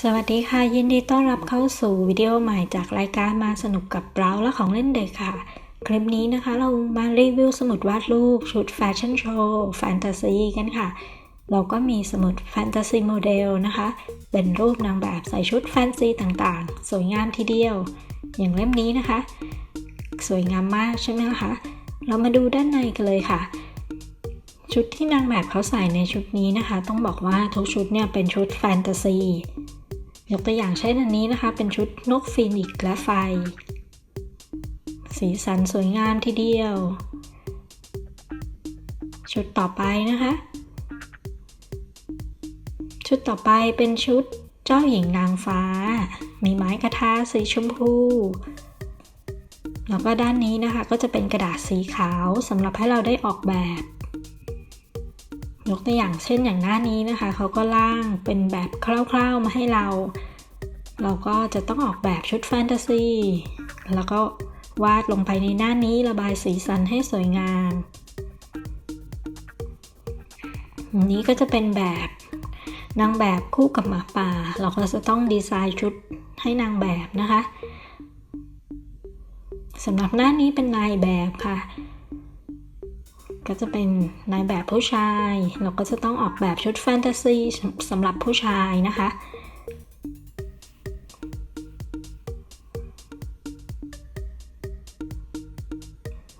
สวัสดีค่ะ ยินดีต้อนรับเข้าสู่วิดีโอใหม่จากรายการมาสนุกกับเราและของเล่นเด็กค่ะ คลิปนี้นะคะเรามารีวิวสมุดวาดรูป ชุดแฟชั่นโชว์แฟนตาซีกันค่ะ เราก็มีสมุดแฟนตาซีโมเดลนะคะ เป็นรูปนางแบบใส่ชุดแฟนซีต่างๆ สวยงามทีเดียว อย่างเล่มนี้นะคะ สวยงามมากใช่ไหมคะเรามาดูด้านในกันเลยค่ะ ชุดที่นางแบบเขาใส่ในชุดนี้นะคะ ต้องบอกว่าทุกชุดเนี่ยเป็นชุดแฟนตาซี ยกตัวอย่างเช่นอันนี้นะคะ เป็นชุดนกฟีนิกและไฟ สีสันสวยงามทีเดียว ชุดต่อไปนะคะ ชุดต่อไปเป็นชุดเจ้าหญิงนางฟ้า มีไม้กระทาสีชมพูแล้วก็ด้านนี้นะคะก็จะเป็นกระดาษสีขาวสำหรับให้เราได้ออกแบบ ยกตัวอย่างเช่นอย่างหน้านี้นะคะ เขาก็ล่างเป็นแบบคร่าวๆมาให้เรา เราก็จะต้องออกแบบชุดแฟนตาซีแล้วก็วาดลงไปในหน้านี้ระบายสีสันให้สวยงามนนี้ก็จะเป็นแบบนางแบบคู่กับหมาป่า เราก็จะต้องดีไซน์ชุดให้นางแบบนะคะสำหรับหน้านี้เป็นนายแบบค่ะ ก็จะเป็นนายแบบผู้ชาย เราก็จะต้องออกแบบชุดแฟนตาซีสำหรับผู้ชายนะคะ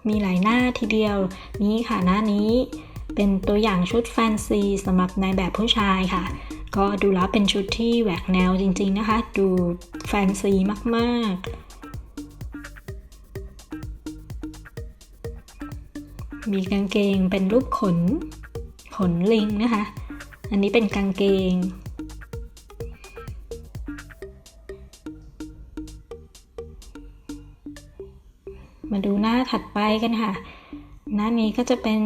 มีหลายหน้าทีเดียว นี้ค่ะหน้านี้เป็นตัวอย่างชุดแฟนซีสำหรับนายแบบผู้ชายค่ะ ก็ดูแล้วเป็นชุดที่แหวกแนวจริงๆนะคะ ดูแฟนซีมากๆ มีกางเกงเป็นรูปขน ขนลิงนะคะ อันนี้เป็นกางเกง มาดูหน้าถัดไปกันค่ะ หน้านี้ก็จะเป็น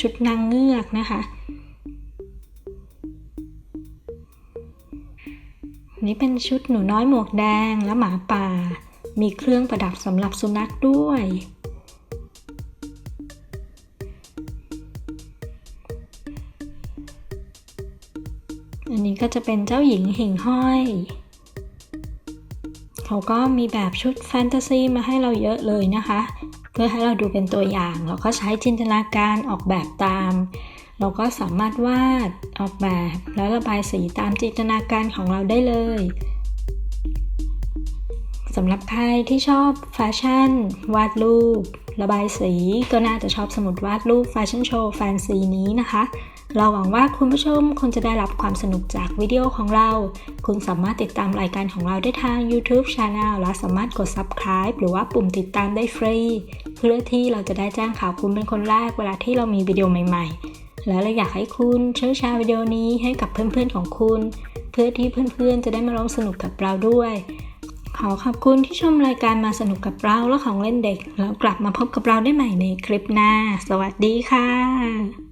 ชุดนางเงือกนะคะ นี่เป็นชุดหนูน้อยหมวกแดงและหมาป่า มีเครื่องประดับสำหรับสุนัขด้วย อันนี้ก็จะเป็นเจ้าหญิงหิ่งห้อย เขาก็มีแบบชุดแฟนตาซีมาให้เราเยอะเลยนะคะ เพื่อให้เราดูเป็นตัวอย่างแล้วก็ใช้จินตนาการออกแบบตาม เราก็สามารถวาดออกแบบแล้วระบายสีตามจินตนาการของเราได้เลยสำหรับใครที่ชอบแฟชั่น วาดรูป ระบายสี ก็น่าจะชอบสมุดวาดรูปแฟชั่นโชว์แฟนซีนี้นะคะ เราหวังว่าคุณผู้ชมคงจะได้รับความสนุกจากวิดีโอของเรา คุณสามารถติดตามรายการของเราได้ทาง YouTube Channel และสามารถกด Subscribe หรือว่าปุ่มติดตามได้ฟรี เพื่อที่เราจะได้แจ้งข่าวคุณเป็นคนแรกเวลาที่เรามีวิดีโอใหม่ ๆ แล้วเราอยากให้คุณช่วยแชร์วิดีโอนี้ให้กับเพื่อนๆของคุณ เพื่อที่เพื่อนๆจะได้มาร่วมสนุกกับเราด้วย ขอขอบคุณที่ชมรายการมาสนุกกับเราและของเล่นเด็ก แล้วกลับมาพบกับเราได้ใหม่ในคลิปหน้า สวัสดีค่ะ